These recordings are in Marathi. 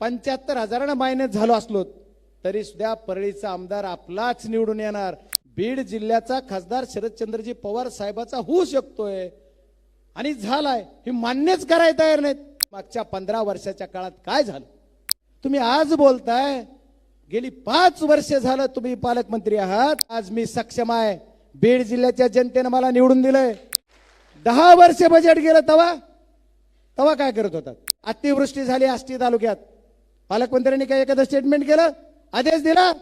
पंच्याहत्तर हजारानं मायनस झालो असलो तरी सुद्धा परळीचा आमदार आपलाच निवडून येणार. बीड जिल्ह्याचा खासदार शरदचंद्रजी पवार साहेबाचा होऊ शकतोय आणि झालाय हे मान्यच करायला तयार नाहीत. मागच्या पंधरा वर्षाच्या काळात काय झालं? तुम्ही आज बोलताय गेली पाच वर्ष झालं तुम्ही पालकमंत्री आहात आज मी सक्षम आहे. बीड जिल्ह्याच्या जनतेनं मला निवडून दिलंय. दहा वर्ष बजेट गेलं तवा तवा काय करत होतात? अतिवृष्टी झाली आष्टी तालुक्यात. पालकमंत्र्यांनी काय एखादं स्टेटमेंट केलं? आदेश दिला?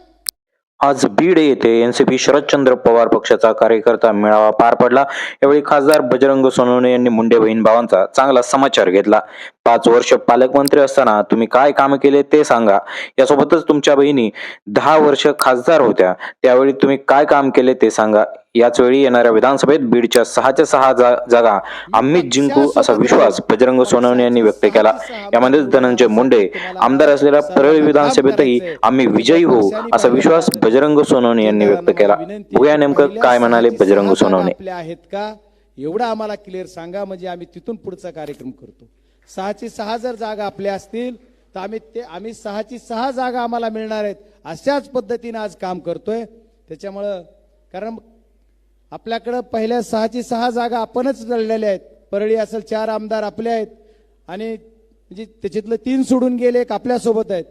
आज बीड येथे एनसीपी शरदचंद्र पवार पक्षाचा कार्यकर्ता मेळावा पार पडला. यावेळी खासदार बजरंग सोनवणे यांनी मुंडे बहीण भावांचा चांगला समाचार घेतला. पाच वर्ष पालकमंत्री असताना तुम्ही काय काम केले ते सांगा. यासोबतच तुमच्या बहिणी दहा वर्ष खासदार होत्या. त्यावेळी तुम्ही काय काम केले ते सांगा. याच वेळी येणाऱ्या विधानसभेत बीडच्या सहाच्या सहा जागा आम्हीच जिंकू असा विश्वास बजरंग सोनवणे यांनी व्यक्त केला. यामध्येच धनंजय मुंडे आमदार असलेल्या परळी विधानसभेतही आम्ही विजयी होऊ असा विश्वास बजरंग सोनवणे यांनी व्यक्त केला. भूया नेमकं काय म्हणाले बजरंग सोनवणे. आहेत का? एवढं आम्हाला क्लिअर सांगा म्हणजे आम्ही तिथून पुढचा कार्यक्रम करतो. सहाची सहा जर जागा आपल्या असतील तर आम्ही ते आम्ही सहाची सहा जागा आम्हाला मिळणार आहेत. अशाच पद्धतीने आज काम करतोय. त्याच्यामुळं कारण आपल्याकडं पहिल्या सहाची सहा जागा आपणच लढलेल्या आहेत. परळी असेल चार आमदार आपले आहेत. आणि म्हणजे त्याच्यातलं तीन सोडून गेले एक आपल्यासोबत आहेत.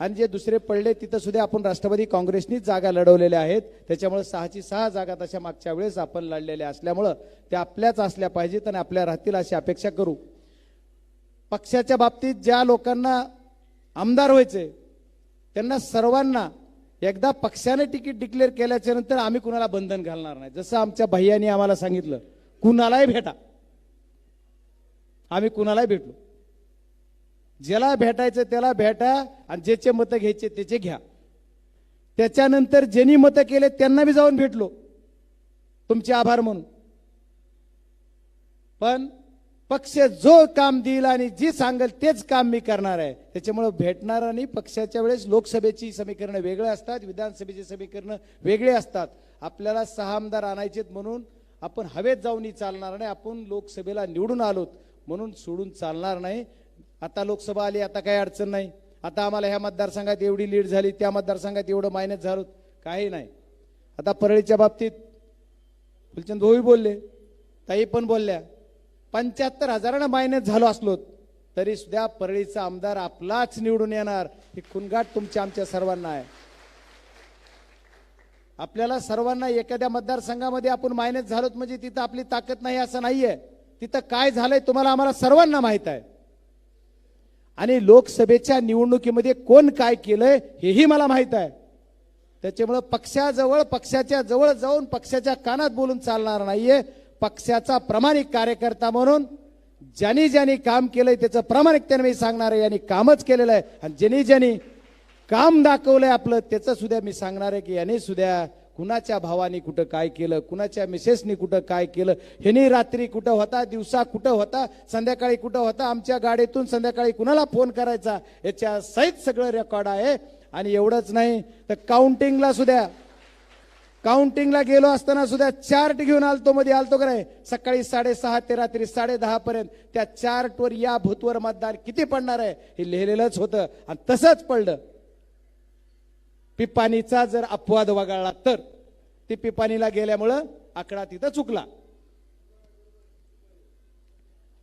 आणि जे दुसरे पडले तिथं सुद्धा आपण राष्ट्रवादी काँग्रेसनीच जागा लढवलेल्या आहेत. त्याच्यामुळे सहाची सहा जागा तशा मागच्या वेळेस आपण लढलेल्या असल्यामुळं त्या आपल्याच असल्या पाहिजेत आणि आपल्या राहतील अशी अपेक्षा करू. पक्षाच्या बाबतीत ज्या लोकांना आमदार व्हायचे त्यांना सर्वांना एकदा पक्षाने तिकीट डिक्लेअर केल्याच्यानंतर आम्ही कुणाला बंधन घालणार नाही. जसं आमच्या भैयानी आम्हाला सांगितलं कुणालाही भेटा. आम्ही कुणालाही भेटलो. ज्याला भेटायचं त्याला भेटा आणि ज्याचे मतं घ्यायचे त्याचे घ्या. त्याच्यानंतर ज्यांनी मतं केले त्यांना बी जाऊन भेटलो. तुमचे आभार म्हणून. पण पक्ष जो काम देईल आणि जी सांगेल तेच काम मी करणार आहे. त्याच्यामुळं भेटणार आणि पक्षाच्या वेळेस लोकसभेची समीकरणं वेगळे असतात विधानसभेची समीकरणं वेगळे असतात. आपल्याला सहा आमदार आणायचेत म्हणून आपण हवेत जाऊनही चालणार नाही. आपण लोकसभेला निवडून आलोत म्हणून सोडून चालणार नाही. आता लोकसभा आली आता काही अडचण नाही. आता आम्हाला ह्या मतदारसंघात एवढी लीड झाली त्या मतदारसंघात एवढं मायनस झालो काही नाही. आता परळीच्या बाबतीत फुलचंद भाऊही बोलले ताई पण बोलल्या. पंच्याहत्तर हजारानं मायनस झालो असलो तरी सुद्धा परळीचा आमदार आपलाच निवडून येणार ही खुनगाट तुमच्या आमच्या सर्वांना आहे. आपल्याला सर्वांना एखाद्या मतदारसंघामध्ये आपण मायनस झालोत म्हणजे तिथं आपली ताकद नाही असं नाहीये. तिथं काय झालंय तुम्हाला आम्हाला सर्वांना माहीत आहे. आणि लोकसभेच्या निवडणुकीमध्ये कोण काय केलंय हेही मला माहीत आहे. त्याच्यामुळं पक्षाजवळ पक्षाच्या जवळ जाऊन पक्षाच्या कानात बोलून चालणार नाहीये. पक्षाचा प्रामाणिक कार्यकर्ता म्हणून ज्यांनी ज्यांनी काम केलंय त्याचं प्रामाणिकतेने मी सांगणार आहे यांनी कामच केलेलं आहे. आणि ज्यांनी ज्यांनी काम दाखवलंय आपलं त्याचं सुद्धा मी सांगणार आहे की याने सुद्धा कुणाच्या भावाने कुठं काय केलं कुणाच्या मिसेसनी कुठं काय केलं ह्यानी रात्री कुठं होता दिवसा कुठं होता संध्याकाळी कुठं होता आमच्या गाडीतून संध्याकाळी कुणाला फोन करायचा याच्या सहित सगळं रेकॉर्ड आहे. आणि एवढंच नाही तर काउंटिंगला सुद्धा काउंटिंगला गेलो असताना सुद्धा चार्ट घेऊन आलतो मध्ये आलतो का नाही? सकाळी साडेसहा ते रात्री साडे दहा पर्यंत त्या चार्टवर या भूतवर मतदान किती पडणार आहे हे लिहिलेलंच होतं आणि तसंच पडलं. पिपाणीचा जर अपवाद वगळला तर ती पिपाणीला गेल्यामुळं आकडा तिथं चुकला.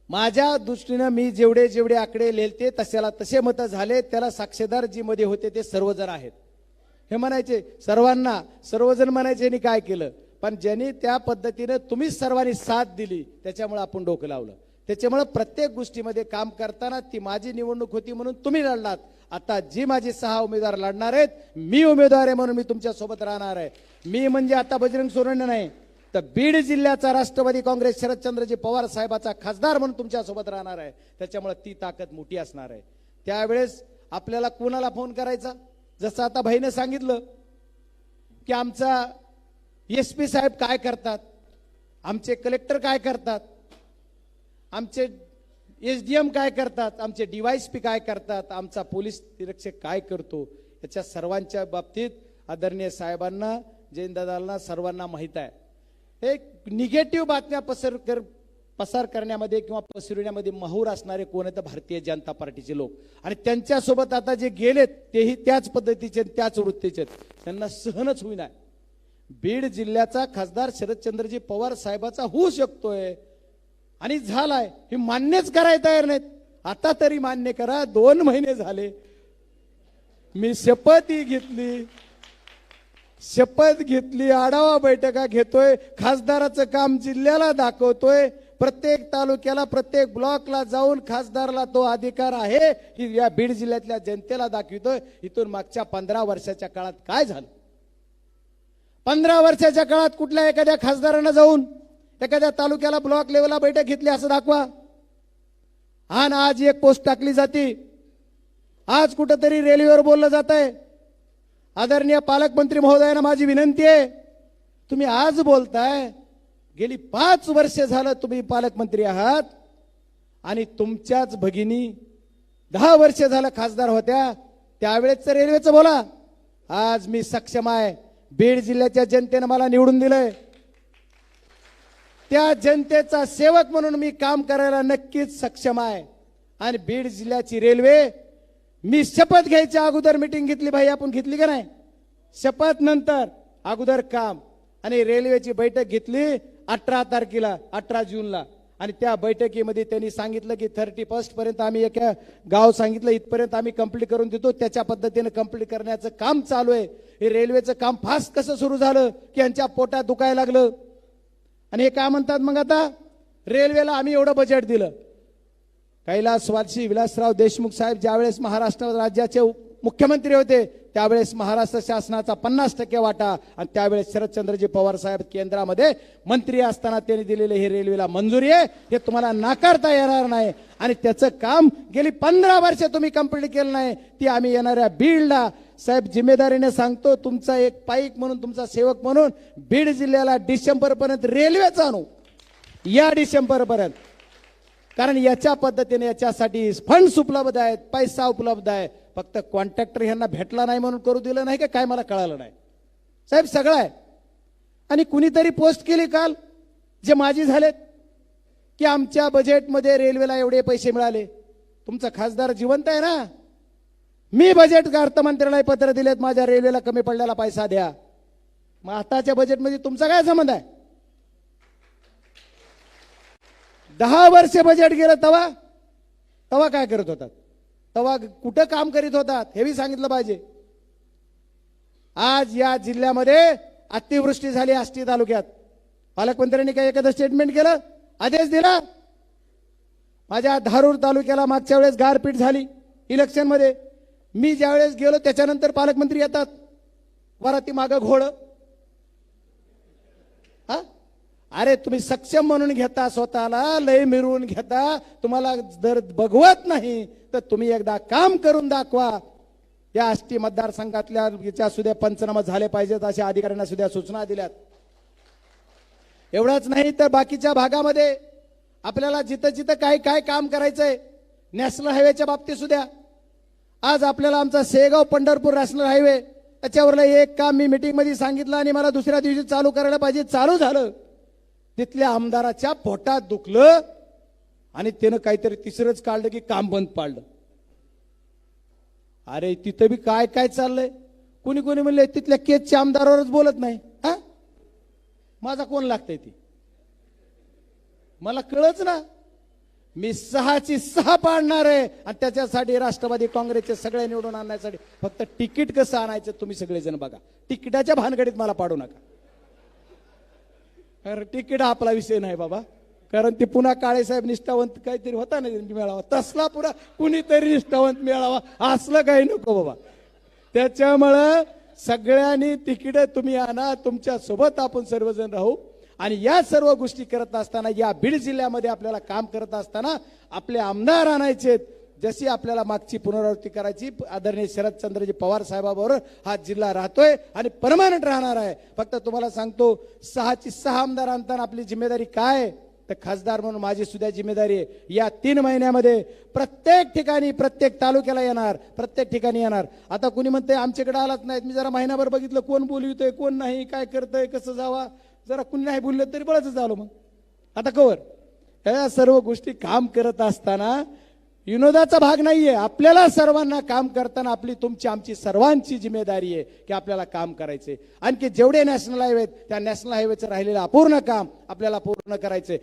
माझ्या दृष्टीनं मी जेवढे जेवढे आकडे लिहिलते तशाला तसे मतं झाले त्याला साक्षीदार जी मध्ये होते ते सर्वजण आहेत. हे म्हणायचे सर्वांना सर्वजण म्हणायचे यांनी काय केलं? पण ज्यांनी त्या पद्धतीनं तुम्ही सर्वांनी साथ दिली त्याच्यामुळे आपण डोकं लावलं. त्याच्यामुळे प्रत्येक गोष्टीमध्ये काम करताना ती माझी निवडणूक होती म्हणून तुम्ही लढलात. आता जी माझी सहा उमेदवार लढणार आहेत मी उमेदवार आहे म्हणून मी तुमच्यासोबत राहणार आहे. मी म्हणजे आता बजरंग सोनवणे नाही तर बीड जिल्ह्याचा राष्ट्रवादी काँग्रेस शरदचंद्रजी पवार साहेबाचा खासदार म्हणून तुमच्यासोबत राहणार आहे. त्याच्यामुळे ती ताकद मोठी असणार आहे. त्यावेळेस आपल्याला कोणाला फोन करायचा? जसं आता भाईनं सांगितलं की आमचा एस पी साहेब काय करतात? आमचे कलेक्टर काय करतात? आमचे एस डी एम काय करतात? आमचे पी काय करतात? आमचा पोलीस निरीक्षक काय करतो? याच्या सर्वांच्या बाबतीत आदरणीय साहेबांना जयंतदादांना सर्वांना माहीत आहे. एक निगेटिव्ह बातम्या पसर कर पसार करण्यामध्ये किंवा पसरविण्यामध्ये माहूर असणारे कोण आहेत? तर भारतीय जनता पार्टीचे लोक. आणि त्यांच्यासोबत आता जे गेलेत तेही त्याच पद्धतीचे त्याच वृत्तीचे त्यांना सहनच होईना. बीड जिल्ह्याचा खासदार शरदचंद्रजी पवार साहेबाचा होऊ शकतोय आणि झालाय. हे मान्यच करायला तयार नाहीत. आता तरी मान्य करा. दोन महिने झाले. मी शपथही घेतली. शपथ घेतली. आढावा बैठका घेतोय. खासदाराचं काम जिल्ह्याला दाखवतोय. प्रत्येक तालुक्याला प्रत्येक ब्लॉकला जाऊन खासदारला तो अधिकार आहे. ही या बीड जिल्ह्यातल्या जनतेला दाखवितोय. इथून मागच्या पंधरा वर्षाच्या काळात काय झालं? पंधरा वर्षाच्या काळात कुठल्या एखाद्या खासदारानं जाऊन एखाद्या तालुक्याला ब्लॉक लेवलला बैठक घेतली असं दाखवा. आणि आज एक पोस्ट टाकली जाते. आज कुठंतरी रेल्वेवर बोललं जात आहे आदरणीय पालकमंत्री महोदयांना माझी विनंती आहे तुम्ही आज बोलताय गेली पाच वर्ष झालं तुम्ही पालकमंत्री आहात. आणि तुमच्याच भगिनी दहा वर्ष झालं खासदार होत्या. त्यावेळेच रेल्वेचं बोला. आज मी सक्षम आहे. बीड जिल्ह्याच्या जनतेनं मला निवडून दिलंय. त्या जनतेचा सेवक म्हणून मी काम करायला नक्कीच सक्षम आहे. आणि बीड जिल्ह्याची रेल्वे मी शपथ घ्यायच्या अगोदर मिटिंग घेतली भाई आपण घेतली का नाही? शपथ नंतर अगोदर काम. आणि रेल्वेची बैठक घेतली अठरा तारखेला अठरा जूनला. आणि त्या बैठकीमध्ये त्यांनी सांगितलं की थर्टी फर्स्ट पर्यंत आम्ही एका गाव सांगितलं इथपर्यंत आम्ही कंप्लीट करून देतो. त्याच्या पद्धतीने कंप्लीट करण्याचं काम चालू आहे. हे रेल्वेचं काम फास्ट कसं सुरू झालं की यांच्या पोटात दुखायला लागलं? आणि हे काय म्हणतात मग आता? रेल्वेला आम्ही एवढं बजेट दिलं. कैलास वारशी विलासराव देशमुख साहेब ज्यावेळेस महाराष्ट्र राज्याचे मुख्यमंत्री होते त्यावेळेस महाराष्ट्र शासनाचा पन्नास टक्के वाटा आणि त्यावेळेस शरदचंद्रजी पवार साहेब केंद्रामध्ये मंत्री असताना त्यांनी दिलेले हे रेल्वेला मंजुरी आहे. हे तुम्हाला नाकारता येणार नाही. आणि त्याचं काम गेली पंधरा वर्ष तुम्ही कंप्लीट केलं नाही. ती आम्ही येणाऱ्या बीडला. साहेब जिम्मेदारीने सांगतो तुमचा एक पाईक म्हणून तुमचा सेवक म्हणून बीड जिल्ह्याला डिसेंबरपर्यंत रेल्वेचा आणू. या डिसेंबरपर्यंत कारण याच्या पद्धतीने याच्यासाठी फंड्स उपलब्ध आहेत पैसा उपलब्ध आहे. फक्त कॉन्ट्रॅक्टर ह्यांना भेटला नाही म्हणून करू दिलं नाही का? काय मला कळालं नाही. साहेब सगळं आहे. आणि कुणीतरी पोस्ट केली काल जे माझी झालेत की आमच्या बजेटमध्ये रेल्वेला एवढे पैसे मिळाले. तुमचा खासदार जिवंत आहे ना? मी बजेट अर्थमंत्र्याला पत्र दिलेत माझ्या रेल्वेला कमी पडलेला पैसा द्या. मग आताच्या बजेटमध्ये तुमचा काय संबंध आहे? दहा वर्ष बजेट गेलं तवा तवा काय करत होतात? तेव्हा कुठं काम करीत होतात हे बी सांगितलं पाहिजे. आज या जिल्ह्यामध्ये अतिवृष्टी झाली आष्टी तालुक्यात. पालकमंत्र्यांनी काय एखादं स्टेटमेंट केलं? आदेश दिला? माझ्या धारूर तालुक्याला मागच्या वेळेस गारपीट झाली इलेक्शनमध्ये मी ज्यावेळेस गेलो त्याच्यानंतर पालकमंत्री येतात. वराती मागं घोड हा अरे तुम्ही सक्षम म्हणून घेता स्वतःला लय मिरवून घेता. तुम्हाला जर बघवत नाही तर तुम्ही एकदा काम करून दाखवा. या आष्टी मतदारसंघातल्या सुद्धा पंचनामा झाले पाहिजेत अशा अधिकाऱ्यांना सुद्धा सूचना दिल्यात. एवढंच नाही तर बाकीच्या भागामध्ये आपल्याला जिथं जिथं काय काय काम करायचंय नॅशनल हायवेच्या बाबतीत सुद्धा. आज आपल्याला आमचा सेगाव पंढरपूर नॅशनल हायवे त्याच्यावरलं एक काम मी मीटिंगमध्ये सांगितलं आणि मला दुसऱ्या दिवशी चालू करायला पाहिजे चालू झालं. तिथल्या आमदाराच्या पोटात दुखलं आणि त्यानं काहीतरी तिसरंच काढलं की काम बंद पाडलं. अरे तिथं बी काय काय चाललंय? कोणी कोणी म्हणले तिथल्या केसच्या आमदारावरच बोलत नाही. हा? माझा कोण लागतंय ती? मला कळच ना. मी सहाची सहा पाडणार आहे आणि त्याच्यासाठी राष्ट्रवादी काँग्रेसचे सगळे निवडून आणण्यासाठी फक्त तिकीट कसं आणायचं तुम्ही सगळेजण बघा. तिकिटाच्या भानगडीत मला पाडू नका. कारण तिकीट आपला विषय नाही बाबा. कारण ते पुन्हा काळेसाहेब निष्ठावंत काहीतरी होता ना मिळावा. तसला पुन्हा कुणीतरी निष्ठावंत मिळावा. असलं काही नको बाबा. त्याच्यामुळं सगळ्यांनी तिकीट तुम्ही आणा तुमच्यासोबत आपण सर्वजण राहू. आणि या सर्व गोष्टी करत असताना या बीड जिल्ह्यामध्ये आपल्याला काम करत असताना आपले आमदार आणायचे जशी आपल्याला मागची पुनरावृत्ती करायची आदरणीय शरदचंद्रजी पवार साहेबाबरोबर हा जिल्हा राहतोय आणि परमानंट राहणार आहे. फक्त तुम्हाला सांगतो सहाची सहा आमदार आणताना आपली जिम्मेदारी काय? तर खासदार म्हणून माझी सुद्धा जिम्मेदारी आहे. या तीन महिन्यामध्ये प्रत्येक ठिकाणी प्रत्येक तालुक्याला येणार प्रत्येक ठिकाणी येणार. आता कुणी म्हणते आमच्याकडे आलाच नाहीत मी जरा महिनाभर बघितलं कोण बोलवितोय कोण नाही काय करतंय कसं जावा? जरा कुणी नाही बोललं तरी बळच झालो मग. आता कवर. या सर्व गोष्टी काम करत असताना विनोदाचा भाग नाहीये. आपल्याला सर्वांना काम करताना आपली तुमची आमची सर्वांची जिम्मेदारी आहे की आपल्याला काम करायचे आणखी जेवढे नॅशनल हायवे आहेत, त्या नॅशनल हायवेचं राहिलेलं अपूर्ण काम आपल्याला पूर्ण करायचंय.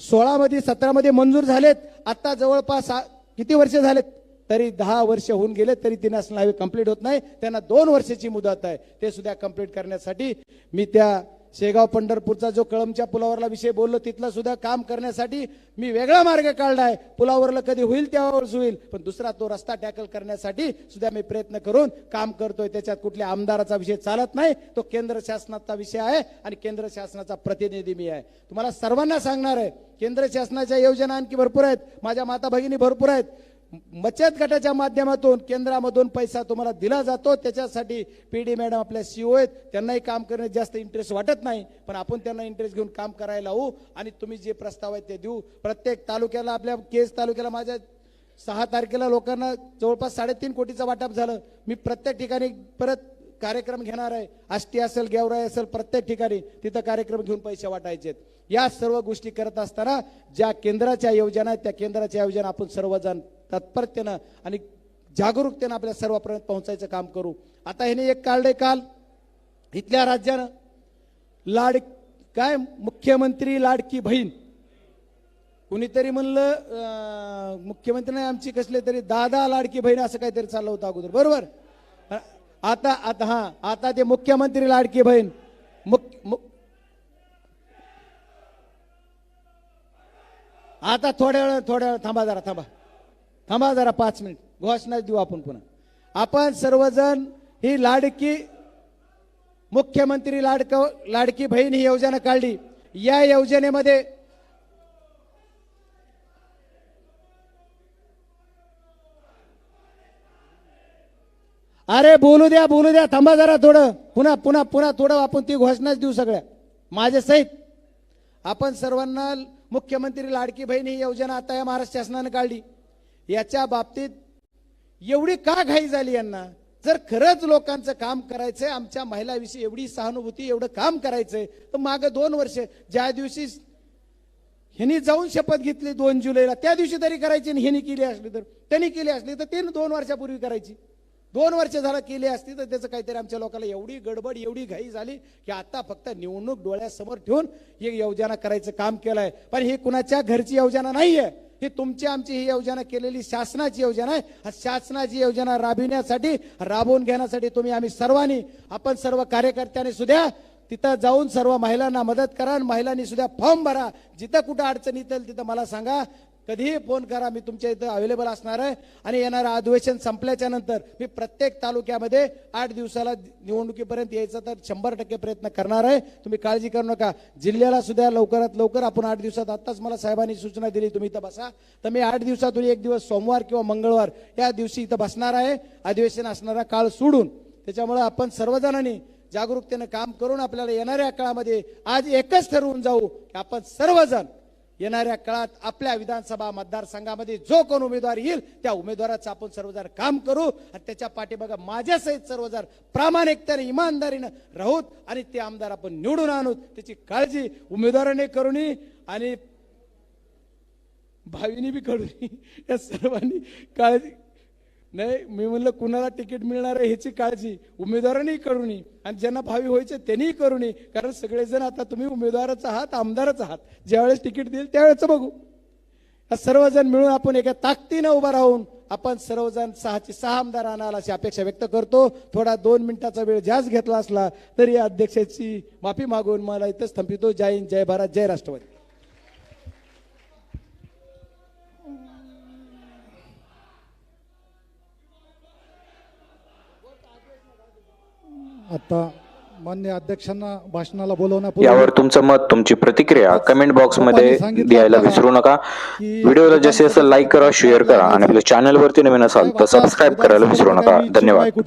सोळामध्ये सतरामध्ये मंजूर झालेत. आता जवळपास किती वर्ष झालेत? तरी दहा वर्ष होऊन गेले तरी ती नॅशनल हायवे कंप्लीट होत नाही. त्यांना दोन वर्षाची मुदत आहे. ते सुद्धा कंप्लीट करण्यासाठी मी त्या शेगाव पंढरपूरचा जो कळमच्या पुलावरला विषय बोललो तिथला सुद्धा काम करण्यासाठी मी वेगळा मार्ग काढला आहे पुलावरला कधी होईल त्यावेळेस होईल पण दुसरा तो रस्ता टॅकल करण्यासाठी सुद्धा मी प्रयत्न करून काम करतोय. त्याच्यात कुठल्या आमदाराचा विषय चालत नाही तो केंद्र शासनाचा विषय आहे आणि केंद्र शासनाचा प्रतिनिधी मी आहे. तुम्हाला सर्वांना सांगणार आहे केंद्र शासनाच्या योजना आणखी भरपूर आहेत माझ्या माता भगिनी भरपूर आहेत. बचत गटाच्या माध्यमातून केंद्रामधून पैसा तुम्हाला दिला जातो. त्याच्यासाठी पी डी मॅडम आपल्या सीओ आहेत. त्यांनाही काम करण्यात जास्त इंटरेस्ट वाटत नाही पण आपण त्यांना इंटरेस्ट घेऊन काम करायला लावू आणि तुम्ही जे प्रस्ताव आहेत ते देऊ. प्रत्येक तालुक्याला आपल्या केस तालुक्याला माझ्या सहा तारखेला लोकांना जवळपास साडेतीन कोटीचं वाटप झालं. मी प्रत्येक ठिकाणी परत कार्यक्रम घेणार आहे. आष्टी असेल गेवराई असेल प्रत्येक ठिकाणी तिथं कार्यक्रम घेऊन पैसे वाटायचे या सर्व गोष्टी करत असताना ज्या केंद्राच्या योजना आहेत त्या केंद्राच्या योजना आपण सर्वजण तत्परतेनं आणि जागरूकतेनं आपल्या सर्वांपर्यंत पोहोचायचं काम करू. आता ह्याने एक काढले काल. इथल्या राज्यानं लाड काय? मुख्यमंत्री लाडकी बहीण. कुणीतरी म्हणलं मुख्यमंत्री नाही आमची कसले तरी दादा लाडकी बहीण असं काहीतरी चाललं होतं अगोदर. बरोबर? आता आता हा आता ते मुख्यमंत्री लाडकी बहीण. मुख आता थोड्या वेळ थोड्या वेळ थांबा जरा थांबा. थांबा जरा पाच मिनिट. घोषणा देऊ आपण पुन्हा. आपण सर्वजण ही लाडकी मुख्यमंत्री लाडक लाडकी बहीण ही योजना काढली. या योजनेमध्ये अरे बोलू द्या बोलू द्या थांबा जरा थोडं. पुन्हा पुन्हा पुन्हा थोडं आपण ती घोषणाच देऊ सगळ्या. माझ्या सहित. आपण सर्वांना मुख्यमंत्री लाडकी बहीण ही योजना आता या महाराष्ट्र शासनाने काढली. याच्या बाबतीत एवढी का घाई झाली यांना? जर खरंच लोकांचं काम करायचंय आमच्या महिलाविषयी एवढी सहानुभूती एवढं काम करायचंय तर मागं दोन वर्ष ज्या दिवशी ह्यांनी जाऊन शपथ घेतली दोन जुलैला त्या दिवशी तरी करायची आणि ह्यांनी केली असली तर. त्यांनी केली असली तर ते दोन वर्षापूर्वी करायची. दोन वर्ष झालं केली असती तर त्याचं काहीतरी आमच्या लोकांना एवढी गडबड एवढी घाई झाली की आता फक्त निवडणूक डोळ्यासमोर ठेवून एक योजना करायचं काम केलंय. पण ही कुणाच्या घरची योजना नाहीये. ही तुमची आमची ही योजना केलेली शासनाची योजना आहे. शासनाची योजना राबविण्यासाठी राबवून घेण्यासाठी तुम्ही आम्ही सर्वांनी आपण सर्व कार्यकर्त्यांनी सुद्धा तिथं जाऊन सर्व महिलांना मदत करा महिलांनी सुद्धा फॉर्म भरा. जिथं कुठं अडचण येतील तिथं मला सांगा. कधीही फोन करा मी तुमच्या इथं अवेलेबल असणार आहे. आणि येणारं अधिवेशन संपल्याच्या नंतर मी प्रत्येक तालुक्यामध्ये आठ दिवसाला निवडणुकीपर्यंत यायचा तर शंभर टक्के प्रयत्न करणार आहे. तुम्ही काळजी करू नका. जिल्ह्याला सुद्धा लवकरात लवकर आपण आठ दिवसात आत्ताच मला साहेबांनी सूचना दिली तुम्ही इथं बसा. तर मी आठ दिवसातून एक दिवस सोमवार किंवा मंगळवार या दिवशी इथं बसणार आहे. अधिवेशन असणारा काळ सोडून. त्याच्यामुळे आपण सर्वजणांनी जागरूकतेनं काम करून आपल्याला येणाऱ्या काळामध्ये आज एकच ठरवून जाऊ की आपण सर्वजण येणाऱ्या काळात आपल्या विधानसभा मतदारसंघामध्ये जो कोण उमेदवार येईल त्या उमेदवाराचं आपण सर्वजण काम करू आणि त्याच्या पाठीमागं माझ्यासहित सर्वजण प्रामाणिकतेने इमानदारीनं राहूत आणि ते आमदार आपण निवडून आणूत. त्याची काळजी उमेदवाराने करू आणि भावीने बी करू नये. या सर्वांनी काळजी नाही मी म्हणलं कुणाला तिकीट मिळणार आहे ह्याची काळजी? उमेदवारांनी करू नये. आणि ज्यांना भावी व्हायचे त्यांनीही करू नये. कारण सगळेजण आता तुम्ही उमेदवारच आहात आमदारच आहात. ज्यावेळेस तिकीट देईल त्यावेळेस बघू. सर्वजण मिळून आपण एका ताकदीनं उभा राहून आपण सर्वजण सहाचे सहा आमदार आणाल अशी अपेक्षा व्यक्त करतो. थोडा दोन मिनिटाचा वेळ जास्त घेतला असला तरी या अध्यक्षाची माफी मागून मला इथंच थांबितो. जय हिंद जय भारत जय राष्ट्रवादी. आता मान्य अध्यक्षांना भाषणाला बोलवण्यापूर्वी यावर तुमचं मत तुमची प्रतिक्रिया कमेंट बॉक्समध्ये द्यायला विसरू नका. व्हिडिओला जास्तीत जास्त लाईक करा शेअर करा आणि आपल्या चॅनल वरती नवीन असाल तर सबस्क्राईब करायला विसरू नका. धन्यवाद.